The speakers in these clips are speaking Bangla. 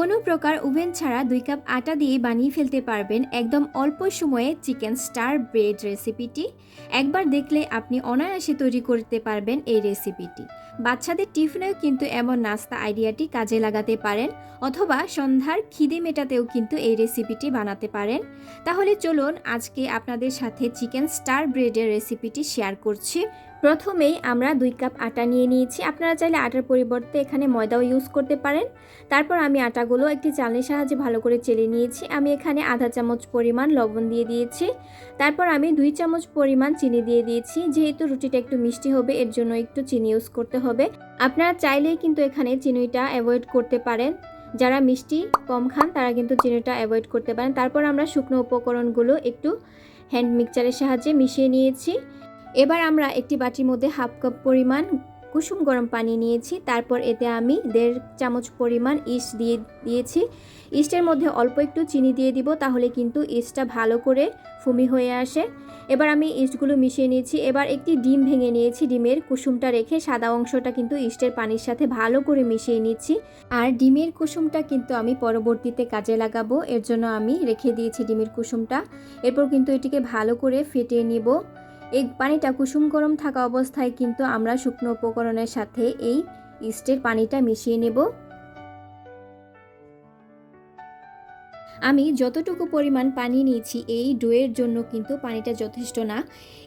কোনো প্রকার ওভেন ছাড়া দুই কাপ আটা দিয়ে বানিয়ে ফেলতে পারবেন একদম অল্প সময়ে চিকেন স্টার ব্রেড রেসিপিটি। একবার দেখলে আপনি অনায়াসে তৈরি করতে পারবেন এই রেসিপিটি। বাচ্চাদের টিফিনেও কিন্তু এমন নাস্তা আইডিয়াটি কাজে লাগাতে পারেন অথবা সন্ধ্যার খিদে মেটাতেও কিন্তু এই রেসিপিটি বানাতে পারেন। তাহলে চলুন আজকে আপনাদের সাথে চিকেন স্টার ব্রেডের রেসিপিটি শেয়ার করছি। প্রথমেই আমরা দুই কাপ আটা নিয়ে নিয়েছি। আপনারা চাইলে আটার পরিবর্তে এখানে ময়দাও ইউজ করতে পারেন। তারপর আমি আটাগুলো একটি চালনির সাহায্যে ভালো করে চেলে নিয়েছি। আমি এখানে আধা চামচ পরিমাণ লবণ দিয়ে দিয়েছি। তারপর আমি দুই চামচ পরিমাণ চিনি দিয়ে দিয়েছি। যেহেতু রুটিটা একটু মিষ্টি হবে, এর জন্য একটু চিনি ইউজ করতে হবে। আপনারা চাইলেই কিন্তু এখানে চিনিটা অ্যাভয়েড করতে পারেন। যারা মিষ্টি কম খান, তারা কিন্তু চিনিটা অ্যাভয়েড করতে পারেন। তারপর আমরা শুকনো উপকরণগুলো একটু হ্যান্ড মিক্সচারের সাহায্যে মিশিয়ে নিয়েছি। এবার আমরা একটি বাটির মধ্যে হাফ কাপ পরিমাণ কুসুম গরম পানি নিয়েছি, তারপর এতে আমি দেড় চামচ পরিমাণ ইস্ট দিয়ে দিয়েছি। ইস্টের মধ্যে অল্প একটু চিনি দিয়ে দিব, তাহলে কিন্তু ইস্টটা ভালো করে ফুমি হয়ে আসে। এবার আমি ইস্টগুলো মিশিয়ে নিয়েছি। এবার একটি ডিম ভেঙে নিয়েছি, ডিমের কুসুমটা রেখে সাদা অংশটা কিন্তু ইস্টের পানির সাথে ভালো করে মিশিয়ে নিচ্ছি। আর ডিমের কুসুমটা কিন্তু আমি পরবর্তীতে কাজে লাগাবো, এর জন্য আমি রেখে দিয়েছি ডিমের কুসুমটা। এরপর কিন্তু এটিকে ভালো করে ফেটিয়ে নিব। এই পানিটা কুসুম গরম থাকা অবস্থায় কিন্তু আমরা শুকনো উপকরণের সাথে এই ইস্টের পানিটা মিশিয়ে নেব। আমি যতটুকু পরিমাণ পানি নিয়েছি এই ডোয়ের জন্য কিন্তু পানিটা যথেষ্ট না।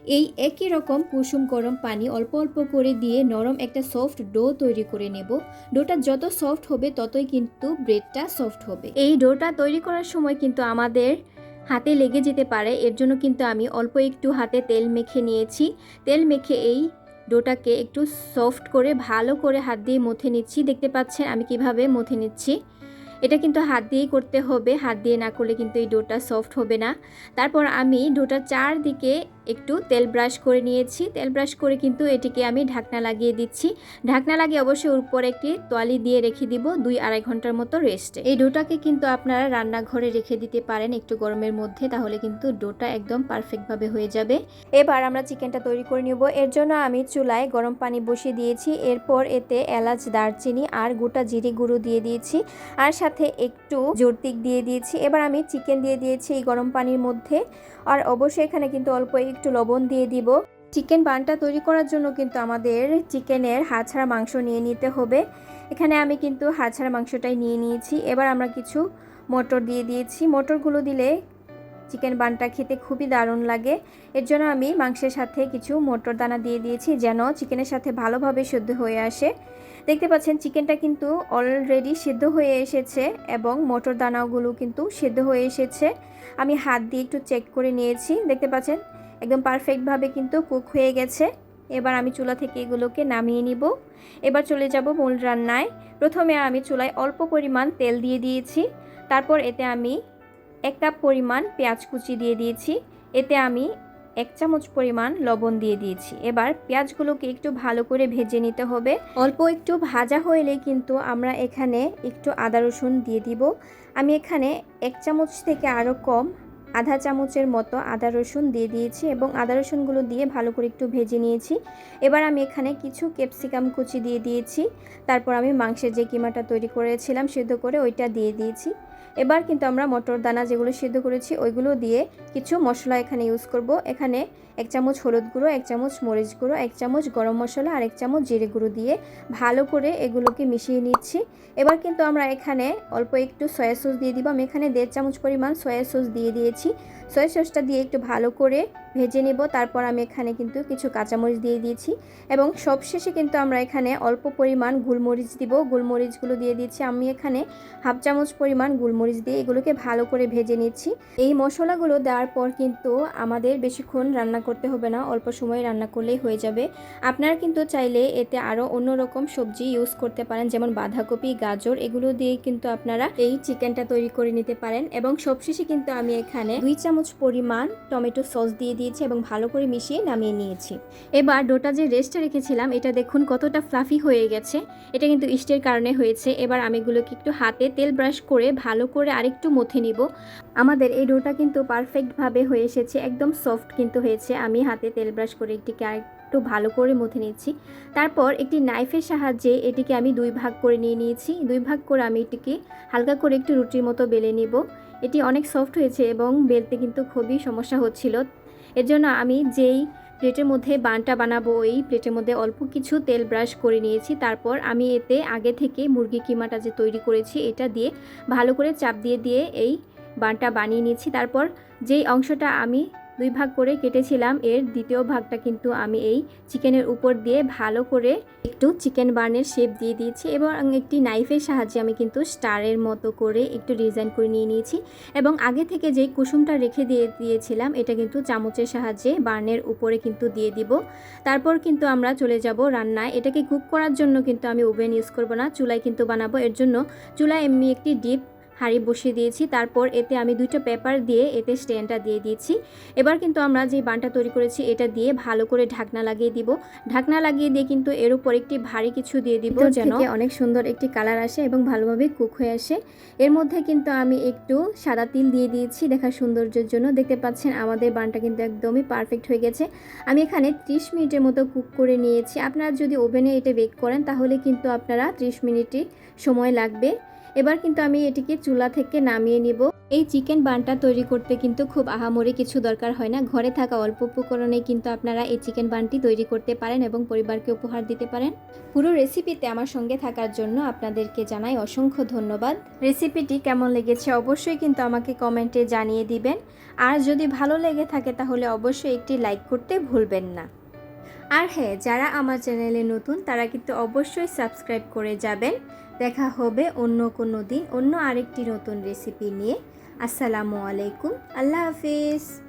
এই একই রকম কুসুম গরম পানি অল্প অল্প করে দিয়ে নরম একটা সফট ডো তৈরি করে নেব। ডোটা যত সফট হবে ততই কিন্তু ব্রেডটা সফট হবে। এই ডোটা তৈরি করার সময় কিন্তু আমাদের হাতে লেগে যেতে পারে, এর জন্য কিন্তু আমি অল্প একটু হাতে তেল মেখে নিয়েছি। তেল মেখে এই ডোটাকে একটু সফট করে, ভালো করে হাত দিয়ে মুথে নিচ্ছি। দেখতে পাচ্ছেন আমি কীভাবে মুথে নিচ্ছি। এটা কিন্তু হাত দিয়েই করতে হবে, হাত দিয়ে না করলে কিন্তু এই ডোটা সফট হবে না। তারপর আমি ডোটার চারদিকে একটু তেল ব্রাশ করে নিয়েছি। তেল ব্রাশ করে কিন্তু এটিকে আমি ঢাকনা লাগিয়ে দিচ্ছি। ঢাকনা লাগিয়ে অবশ্যই উপর একটি তোয়ালি দিয়ে রেখে দিব দুই আড়াই ঘণ্টার মতো রেস্টে। এই ডোটাকে কিন্তু আপনারা রান্নাঘরে রেখে দিতে পারেন একটু গরমের মধ্যে, তাহলে কিন্তু ডোটা একদম পারফেক্টভাবে হয়ে যাবে। এবার আমরা চিকেনটা তৈরি করে নেব। এর জন্য আমি চুলায় গরম পানি বসিয়ে দিয়েছি। এরপর এতে এলাচ, দারচিনি আর গোটা জিরে গুঁড়ো দিয়ে দিয়েছি আর সাথে একটু জর্তিক দিয়ে দিয়েছি। এবার আমি চিকেন দিয়ে দিয়েছি এই গরম পানির মধ্যে। আর অবশ্যই এখানে কিন্তু অল্প একটু লবণ দিয়ে দিব। চিকেন বানটা তৈরি করার জন্য কিন্তু আমাদের চিকেনের হাড়ছাড়া মাংস নিয়ে নিতে হবে। এখানে আমি কিন্তু হাড়ছাড়া মাংসটাই নিয়ে নিয়েছি। এবার আমরা কিছু মটর দিয়ে দিয়েছি। মটরগুলো দিলে চিকেন বানটা খেতে খুবই দারুণ লাগে। এর জন্য আমি মাংসের সাথে কিছু মটর দানা দিয়ে দিয়েছি যেন চিকেনের সাথে ভালোভাবে সেদ্ধ হয়ে আসে। দেখতে পাচ্ছেন চিকেনটা কিন্তু অলরেডি সেদ্ধ হয়ে এসেছে এবং মটর দানাগুলো কিন্তু সেদ্ধ হয়ে এসেছে। আমি হাত দিয়ে একটু চেক করে নিয়েছি। দেখতে পাচ্ছেন একদম পারফেক্টভাবে কিন্তু কুক হয়ে গেছে। এবার আমি চুলা থেকে এগুলোকে নামিয়ে নিব। এবার চলে যাব মূল রান্নায়। প্রথমে আমি চুলায় অল্প পরিমাণ তেল দিয়ে দিয়েছি। তারপর এতে আমি এক কাপ পরিমাণ পেঁয়াজ কুচি দিয়ে দিয়েছি। এতে আমি এক চামচ পরিমাণ লবণ দিয়ে দিয়েছি। এবার পেঁয়াজগুলোকে একটু ভালো করে ভেজে নিতে হবে। অল্প একটু ভাজা হইলে কিন্তু আমরা এখানে একটু আদা রসুন দিয়ে দিব। আমি এখানে এক চামচ থেকে আরও কম আধা চামচের মতো আদা রসুন দিয়ে দিয়েছি এবং আদা রসুনগুলো দিয়ে ভালো করে একটু ভেজে নিয়েছি। এবার আমি এখানে কিছু ক্যাপসিকাম কুচি দিয়ে দিয়েছি। তারপর আমি মাংসের যে কিমাটা তৈরি করেছিলাম সেদ্ধ করে ওইটা দিয়ে দিয়েছি। এবার কিন্তু আমরা মটর দানা যেগুলো সিদ্ধ করেছি, ওইগুলো দিয়ে কিছু মশলা এখানে ইউজ করব। এখানে এক চামচ হলুদ গুঁড়ো, এক চামচ মরিচ গুঁড়ো, এক চামচ গরম মশলা আর এক চামচ জিরে গুঁড়ো দিয়ে ভালো করে এগুলোকে মিশিয়ে নিচ্ছি। এবার কিন্তু আমরা এখানে অল্প একটু সয়া সস দিয়ে দিব। আমি এখানে দেড় চামচ পরিমাণ সয়া সস দিয়ে দিয়েছি। সয়া সসটা দিয়ে একটু ভালো করে ভেজে নেব। তারপর আমি এখানে কিন্তু কিছু কাঁচামরিচ দিয়ে দিয়েছি এবং সবশেষে কিন্তু আমরা এখানে অল্প পরিমাণ গুলমরিচ দিব। গুলমরিচগুলো দিয়ে দিচ্ছি আমি এখানে হাফ চামচ পরিমাণ গুলমরিচ দিয়ে এগুলোকে ভালো করে ভেজে নিচ্ছি। এই মশলাগুলো দেওয়ার পর কিন্তু আমাদের বেশিক্ষণ রান্না করতে হবে না। অল্প সময়ে রান্না করলেই হয়ে যাবে। আপনারা কিন্তু চাইলে এতে আরও অন্যরকম সবজি ইউজ করতে পারেন। যেমন বাঁধাকপি, গাজর, এগুলো দিয়ে কিন্তু আপনারা এই চিকেনটা তৈরি করে নিতে পারেন। এবং সবশেষে কিন্তু আমি এখানে দুই চামচ পরিমাণ টমেটো সস দিয়ে দিয়েছি এবং ভালো করে মিশিয়ে নামিয়ে নিয়েছি। এবার ডোটা যে রেস্টে রেখেছিলাম, এটা দেখুন কতটা ফ্লাফি হয়ে গেছে। এটা কিন্তু ইস্টের কারণে হয়েছে। এবার আমি এগুলোকে একটু হাতে তেল ব্রাশ করে ভালো করে আরেকটু মথে নিব। আমাদের এই ডোটা কিন্তু পারফেক্টভাবে হয়ে এসেছে, একদম সফট কিন্তু হয়েছে। আমি হাতে তেল ব্রাশ করে একটিকে আরেকটু একটু ভালো করে মথে নিচ্ছি। তারপর একটি নাইফের সাহায্যে এটিকে আমি দুই ভাগ করে নিয়ে নিয়েছি। দুই ভাগ করে আমি এটিকে হালকা করে একটু রুটির মতো বেলে নিব। এটি অনেক সফট হয়েছে এবং বেলতে কিন্তু খুবই সমস্যা হচ্ছিল। এর জন্য আমি যেই প্লেটের মধ্যে বানটা বানাবো ওই প্লেটের মধ্যে অল্প কিছু তেল ব্রাশ করে নিয়েছি। তারপর আমি এতে আগে থেকে মুরগি কিমাটা যে তৈরি করেছি, এটা দিয়ে ভালো করে চাপ দিয়ে দিয়ে এই বানটা বানিয়ে নিয়েছি। তারপর যেই অংশটা আমি দুই ভাগ করে কেটেছিলাম। এর দ্বিতীয় ভাগটা কিন্তু আমি এই চিকেনের উপর দিয়ে ভালো করে একটু চিকেন বার্নের শেপ দিয়ে দিয়েছি এবং একটি নাইফের সাহায্যে আমি কিন্তু স্টারের মতো করে একটু ডিজাইন করে নিয়ে নিয়েছি এবং আগে থেকে যেই কুসুমটা রেখে দিয়ে দিয়েছিলাম, এটা কিন্তু চামচের সাহায্যে বার্নের উপরে কিন্তু দিয়ে দিব। তারপর কিন্তু আমরা চলে যাব রান্নায়। এটাকে কুক করার জন্য কিন্তু আমি ওভেন ইউজ করব না, চুলায় কিন্তু বানাবো। এর জন্য চুলায় এমনি একটি ডিপ হাঁড়ি বসিয়ে দিয়েছি তারপর এতে আমি দুটো পেপার দিয়ে এতে স্ট্যান্ডটা দিয়ে দিয়েছি। এবার কিন্তু আমরা যে বানটা তৈরি করেছি এটা দিয়ে ভালো করে ঢাকনা লাগিয়ে দিব। ঢাকনা লাগিয়ে দিয়ে কিন্তু এর উপর একটি ভারী কিছু দিয়ে দিব যেন অনেক সুন্দর একটি কালার আসে এবং ভালোভাবে কুক হয়ে আসে। এর মধ্যে কিন্তু আমি একটু সাদা তিল দিয়ে দিয়েছি দেখার সৌন্দর্যের জন্য। দেখতে পাচ্ছেন আমাদের বানটা কিন্তু একদমই পারফেক্ট হয়ে গেছে। আমি এখানে 30 মিনিটের মতো কুক করে নিয়েছি। আপনারা যদি ওভেনে এটা বেক করেন তাহলে কিন্তু আপনারা 30 মিনিটই সময় লাগবে। এবার কিন্তু আমি এটিকে চুলা থেকে নামিয়ে নিব। এই চিকেন বানটা তৈরি করতে কিন্তু খুব আহামরি কিছু দরকার হয় না। ঘরে থাকা অল্প উপকরণে কিন্তু আপনারা এই চিকেন বানটি তৈরি করতে পারেন এবং পরিবারকে উপহার দিতে পারেন। পুরো রেসিপিতে আমার সঙ্গে থাকার জন্য আপনাদেরকে জানাই অসংখ্য ধন্যবাদ। রেসিপিটি কেমন লেগেছে অবশ্যই কিন্তু আমাকে কমেন্টে জানিয়ে দিবেন। আর যদি ভালো লেগে থাকে তাহলে অবশ্যই একটি লাইক করতে ভুলবেন না। আর হ্যাঁ যারা আমার চ্যানেলে নতুন, তারা কিন্তু অবশ্যই সাবস্ক্রাইব করে যাবেন। দেখা হবে অন্য কোনো দিন, অন্য আরেকটি নতুন রেসিপি নিয়ে। আসসালামু আলাইকুম। আল্লাহ হাফিজ।